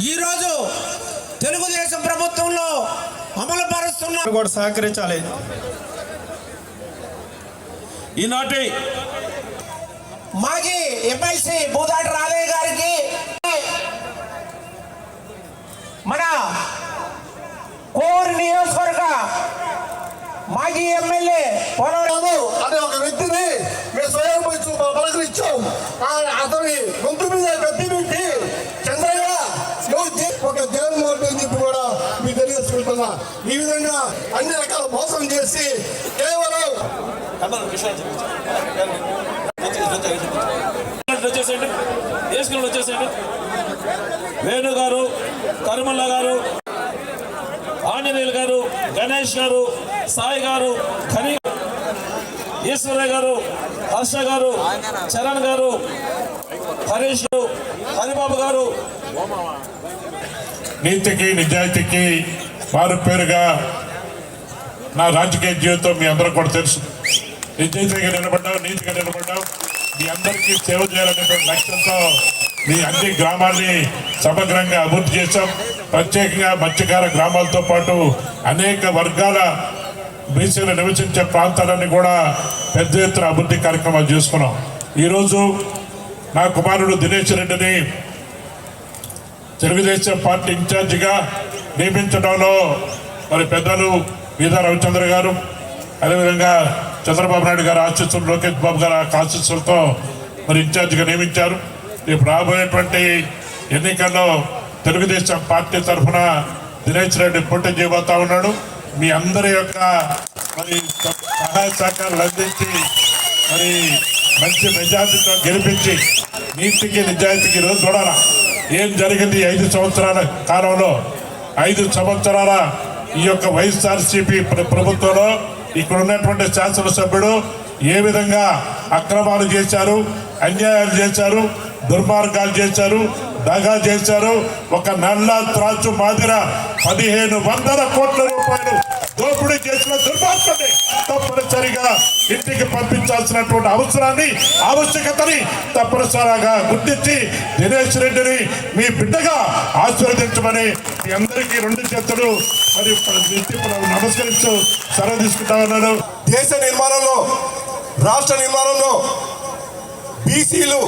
ఈరోజు తెలుగుదేశం ప్రభుత్వంలో అమలు పరుస్తున్న కూడా సహకరించాలి. ఈనాటి మాజీ ఎమ్మెల్సీ బూదాటి రాధయ్య గారికి మన కోర్ నియోజకవర్గ మాజీ ఎమ్మెల్యే రాము అనే ఒక వ్యక్తిని మేము స్వయం పలకరించాం. ఆ- అతని గొంతు మీద పెట్టి పెట్టి చంద్రయ్య నువ్వు జే- జగన్మోహన్ రెడ్డి చెప్పి కూడా మీకు తెలియజేసుకుంటున్నా. ఈ విధంగా అన్ని రకాల మోసం చేసి కేవలం వచ్చేసేయండి. వేసుకుని వచ్చేసేయండి. వేణు గారు కరుమల్ల గారు ఆంజనేయులు గారు గణేష్ గారు సాయి గారు ఖని ఈశ్వరయ్య గారు హర్ష గారు చరణ్ గారు హరీష్ హరిబాబు గారు నీతికి నిజాయితీకి వారు పేరుగా నా రాజకీయ జీవితం మీ అందరూ కూడా తెలుసు. నిజాయితీగా నిలబడ్డాం నీతిగా నిలబడ్డాం మీ అందరికీ సేవ చేయాలనేటువంటి లక్ష్యంతో మీ అన్ని గ్రామాల్ని సమగ్రంగా అభివృద్ధి చేశాం. ప్రత్యేకంగా మత్స్యకార గ్రామాలతో పాటు అనేక వర్గాల బీసీలు నివసించే ప్రాంతాలన్నీ కూడా పెద్ద ఎత్తున అభివృద్ధి కార్యక్రమాలు చేసుకున్నాం. ఈరోజు నా కుమారుడు దినేష్ రెడ్డిని తెలుగుదేశం పార్టీ ఇన్ఛార్జిగా నియమించడంలో మరి పెద్దలు వీధా రవిచంద్ర గారు అదేవిధంగా చంద్రబాబు నాయుడు గారు ఆశీస్సులు లోకేష్ బాబు గారు ఆశీస్సులతో మరి ఇన్ఛార్జిగా నియమించారు. ఇప్పుడు రాబోయేటువంటి ఎన్నికల్లో తెలుగుదేశం పార్టీ తరఫున దినేష్ రెడ్డి పోటీ చేయబోతా ఉన్నాడు. మీ అందరి యొక్క మరి సహాయ సహకారాలు అందించి మరి మంచి మెజార్టీతో గెలిపించి నీతికి నిజాయితీకి ఈరోజు చూడాలా? ఏం జరిగింది ఐదు సంవత్సరాల కాలంలో? ఐదు సంవత్సరాల ఈ యొక్క వైఎస్ఆర్సీపీ ప్రభుత్వంలో ఇక్కడ ఉన్నటువంటి శాసనసభ్యుడు ఏ విధంగా అక్రమాలు చేశారు అన్యాయాలు చేశారు దుర్మార్గాలు చేశారు దగా చేశారు ఒక నల్ల త్రాచు మాదిర పదిహేను వందల కోట్ల రూపాయలు దోపిడీ చేసిన దుర్మార్గుడిని తప్పనిసరిగా ఇంటికి పంపించాల్సినటువంటి అవసరాన్ని ఆవశ్యకతని తప్పనిసరిగా గుర్తించి దినేష్ రెడ్డిని మీ బిడ్డగా ఆశీర్వదించమని మీ అందరికీ రెండు చేతులు మరి నమస్కరిస్తూ సెలవు తీసుకుంటా దేశ నిర్మాణంలో రాష్ట్ర నిర్మాణంలో బీసీలు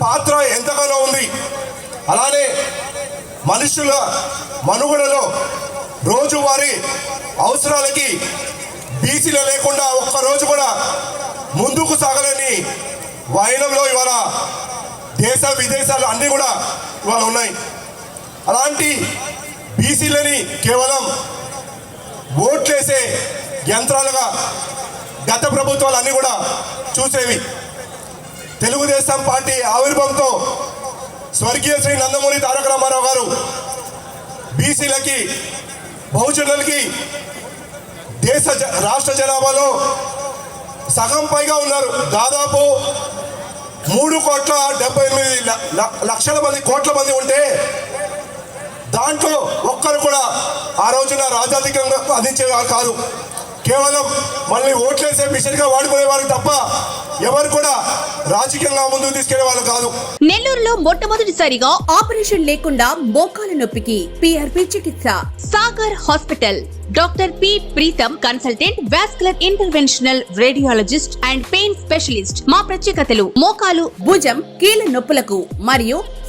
పాత్ర ఎంతగానో ఉంది. అలానే మనుషుల మనుగడలో రోజువారీ అవసరాలకి బీసీలు లేకుండా ఒక్క రోజు కూడా ముందుకు సాగలేని వైనంలో ఇవాళ దేశ విదేశాలు అన్నీ కూడా ఇవాళ ఉన్నాయి. అలాంటి బీసీలని కేవలం ఓట్లేసే యంత్రాలుగా గత ప్రభుత్వాలు అన్నీ కూడా చూసేవి. తెలుగుదేశం పార్టీ ఆవిర్భావంతో స్వర్గీయ శ్రీ నందమూరి తారక రామారావు గారు బీసీలకి బహుజనులకి దేశ జ- రాష్ట్ర జనాభాలో సగం పైగా ఉన్నారు. దాదాపు మూడు కోట్ల డెబ్బై ఎనిమిది లక్షల మంది కోట్ల మంది ఉంటే దాంట్లో ఒక్కరు కూడా ఆ రోజున రాజాధికంగా అందించేవారు కాదు. కేవలం మళ్ళీ ఓట్లేసే మిషన్గా వాడుకునేవారు తప్ప ఎవరు కూడా రాజకీయంగా ముందుకు తీసుకెళ్ళే వాళ్ళు కాదు. నెల్లూరులో మొట్టమొదటిసారిగా ఆపరేషన్ లేకుండా మోకాల నొప్పికి పిఆర్పి చికిత్స. Sagar hospital. Doctor P Preetham consultant vascular interventional radiologist and pain specialist. మా ప్రత్యేకతలు మోకాలు భుజం కీళ్ళ నొప్పులకు మరియు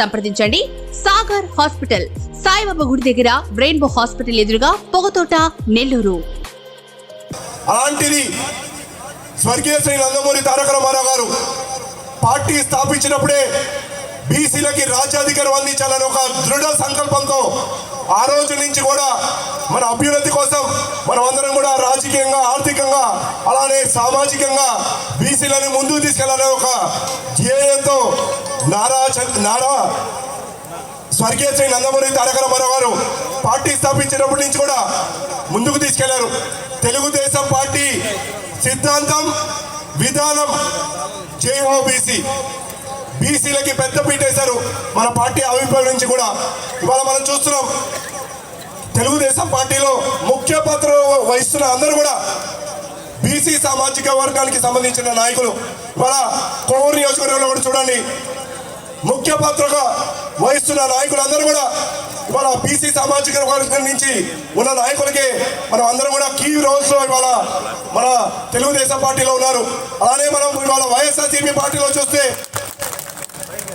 సంప్రదించండి. సాగర్ హాస్పిటల్ సాయిబాబా గుడి దగ్గర రెయిన్బో హాస్పిటల్ ఎదురుగా పొగతోట నెల్లూరు. అలాంటిది స్వర్గీయ శ్రీ నందమూరి తారక రామారావు గారు పార్టీ స్థాపించినప్పుడే బీసీలకి రాజ్యాధికారం అందించాలని ఒక దృఢ సంకల్పంతో ఆ రోజు నుంచి కూడా మన అభ్యున్నతి కోసం మనం అందరం కూడా రాజకీయంగా ఆర్థికంగా అలానే సామాజికంగా బీసీలను ముందుకు తీసుకెళ్ళాలనే ఒక ధ్యేయంతో నారా నారా స్వర్గీయ శ్రీ నందమూరి తారక రామారావు గారు పార్టీ స్థాపించినప్పటి నుంచి కూడా ముందుకు తీసుకెళ్ళారు. తెలుగుదేశం పార్టీ సిద్ధాంతం విధానం జై బీసీ. బీసీలకి పెద్ద పీట వేశారు మన పార్టీ అభిప్రాయం నుంచి కూడా. ఇవాళ మనం చూస్తున్నాం తెలుగుదేశం పార్టీలో ముఖ్య పాత్ర వహిస్తున్న అందరూ కూడా బీసీ సామాజిక వర్గానికి సంబంధించిన నాయకులు. ఇవాళ కోవూరు నియోజకవర్గంలో కూడా చూడండి ముఖ్య పాత్రగా వహిస్తున్న నాయకులందరూ కూడా ఇవాళ బీసీ సామాజిక వర్గం నుంచి ఉన్న నాయకులకి మనం అందరం కూడా కీ రోల్స్లో ఇవాళ మన తెలుగుదేశం పార్టీలో ఉన్నారు. అలానే మనం ఇవాళ వైఎస్ఆర్సీపీ పార్టీలో చూస్తే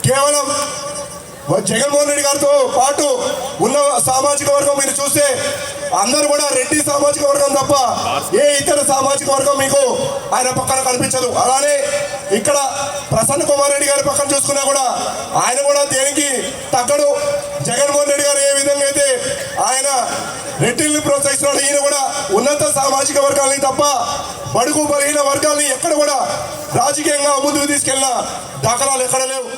కేవలం జగన్మోహన్ రెడ్డి గారితో పాటు ఉన్న సామాజిక వర్గం మీరు చూస్తే అందరూ కూడా రెడ్డి సామాజిక వర్గం తప్ప ఏ ఇతర సామాజిక వర్గం మీకు ఆయన పక్కన కనిపించదు. అలానే ఇక్కడ ప్రసన్న కుమార్ రెడ్డి గారి పక్కన చూసుకున్నా కూడా ఆయన కూడా దేనికి తగ్గడు. జగన్మోహన్ రెడ్డి గారు ఏ విధంగా అయితే ఆయన రెడ్డిల్ని ప్రోత్సహిస్తున్నాడు ఈయన కూడా ఉన్నత సామాజిక వర్గాలని తప్ప బడుగు బలహీన వర్గాల్ని ఎక్కడ కూడా రాజకీయంగా ముందుకు తీసుకెళ్ళిన దాఖలాలు ఎక్కడ లేవు.